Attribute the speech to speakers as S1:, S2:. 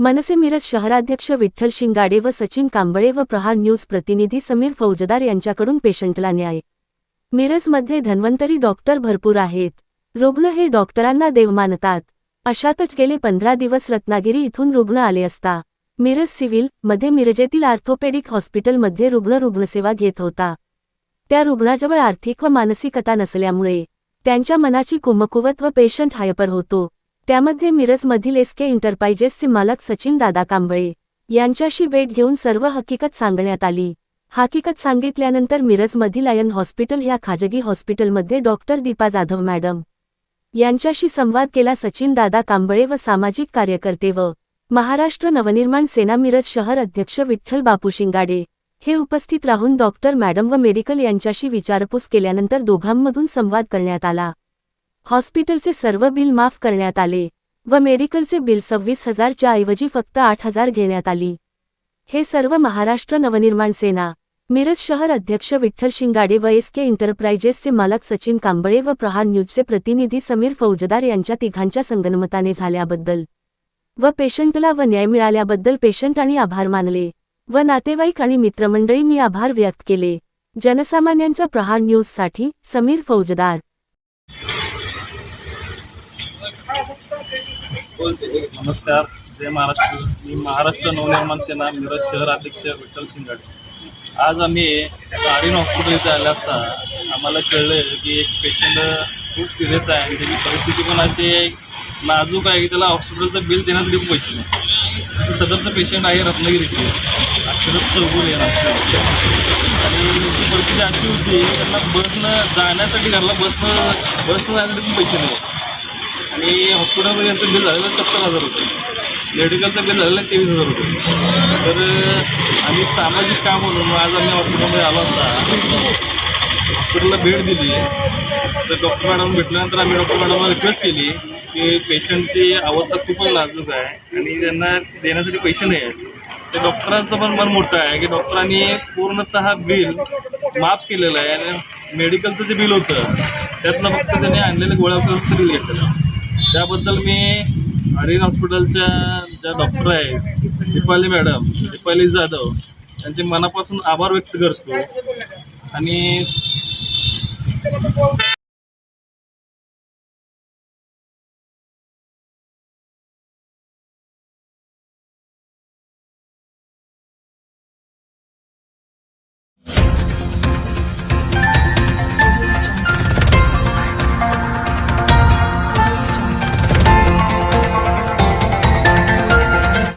S1: मनसे मिरज शहराध्यक्ष विठ्ठल शिंगाडे व सचिन कांबळे व प्रहार न्यूज प्रतिनिधी समीर फौजदार यांच्याकडून पेशंटला न्याय. मिरजमध्ये धन्वंतरी डॉक्टर भरपूर आहेत. रुग्ण हे डॉक्टरांना देव मानतात. अशातच गेले पंधरा दिवस रत्नागिरी इथून रुग्ण आले असता मिरज सिव्हिलमध्ये मिरजेतील आर्थोपेडिक हॉस्पिटलमध्ये रुग्ण रुग्णसेवा घेत होता. त्या रुग्णाजवळ आर्थिक व मानसिकता नसल्यामुळे त्यांच्या मनाची कुमकुवत व पेशंट हायपर होतो. त्यामध्ये मिरजमधील एस के मालक सचिन दादा कांबळे यांच्याशी भेट घेऊन सर्व हकीकत सांगण्यात आली. हकीकत सांगितल्यानंतर मिरजमधील आयन हॉस्पिटल ह्या खाजगी हॉस्पिटलमध्ये डॉक्टर दीपा जाधव मॅडम यांच्याशी संवाद केला. सचिन दादा कांबळे व सामाजिक कार्यकर्ते व महाराष्ट्र नवनिर्माण सेना मिरज शहर अध्यक्ष विठ्ठल बापू शिंगाडे हे उपस्थित राहून डॉक्टर मॅडम व मेडिकल यांच्याशी विचारपूस केल्यानंतर दोघांमधून संवाद करण्यात आला. हॉस्पिटलचे सर्व बिल माफ करण्यात आले व मेडिकलचे बिल सव्वीस हजारच्या ऐवजी फक्त आठ हजार घेण्यात आली. हे सर्व महाराष्ट्र नवनिर्माण सेना मिरज शहर अध्यक्ष विठ्ठल शिंगाडे व एस के एंटरप्राइजेसचे मालक सचिन कांबळे व प्रहार न्यूजचे प्रतिनिधी समीर फौजदार यांच्या तिघांच्या संगनमताने झाल्याबद्दल व पेशंटला व न्याय मिळाल्याबद्दल पेशंट आणि आभार मानले व नातेवाईक आणि मित्रमंडळी मी आभार व्यक्त केले. जनसामान्यांचा प्रहार न्यूजसाठी समीर फौजदार.
S2: नमस्कार जय महाराष्ट्र. मी महाराष्ट्र नवनिर्माण सेना मिरज शहर अध्यक्ष विठ्ठल शिंगाडे. आज आम्ही आर्यन हॉस्पिटल इथे आले असता आम्हाला कळलं की एक पेशंट खूप सिरियस आहे आणि त्याची परिस्थिती पण अशी नाजूक आहे की त्याला हॉस्पिटलचं बिल देण्यासाठी पैसे नाही. सदरचं पेशंट आहे रत्नागिरीचे अक्षरच चौगुले आहे आणि परिस्थिती अशी होती त्यांना बसनं जाण्यासाठी घरला बसनं बसनं जाण्यासाठी पण पैसे नाही. आणि हॉस्पिटलमध्ये यांचं बिल झालेलं सत्तर हजार रुपये मेडिकलचं बिल झालेलं तेवीस हजार रुपये तर आम्ही एक सामाजिक काम म्हणून आज आम्ही हॉस्पिटलमध्ये आलो असता हॉस्पिटलला भेट दिली. तर डॉक्टर मॅडम भेटल्यानंतर आम्ही डॉक्टर मॅडमला रिक्वेस्ट केली की पेशंटची अवस्था खूपच नाजूक आहे आणि त्यांना देण्यासाठी पैसे नाही आहेत. तर डॉक्टरांचं पण मन मोठं आहे की डॉक्टरांनी पूर्णतः बिल माफ केलेलं आहे आणि मेडिकलचं जे बिल होतं त्यातनं फक्त त्यांनी आणलेले गोळ्या औषधाचं बिल घेतलं त्याबद्दल मी आर्यन हॉस्पिटलच्या ज्या डॉक्टर आहेत दीपाली मॅडम दीपाली जाधव त्यांचे मनापासून आभार व्यक्त करतो. आणि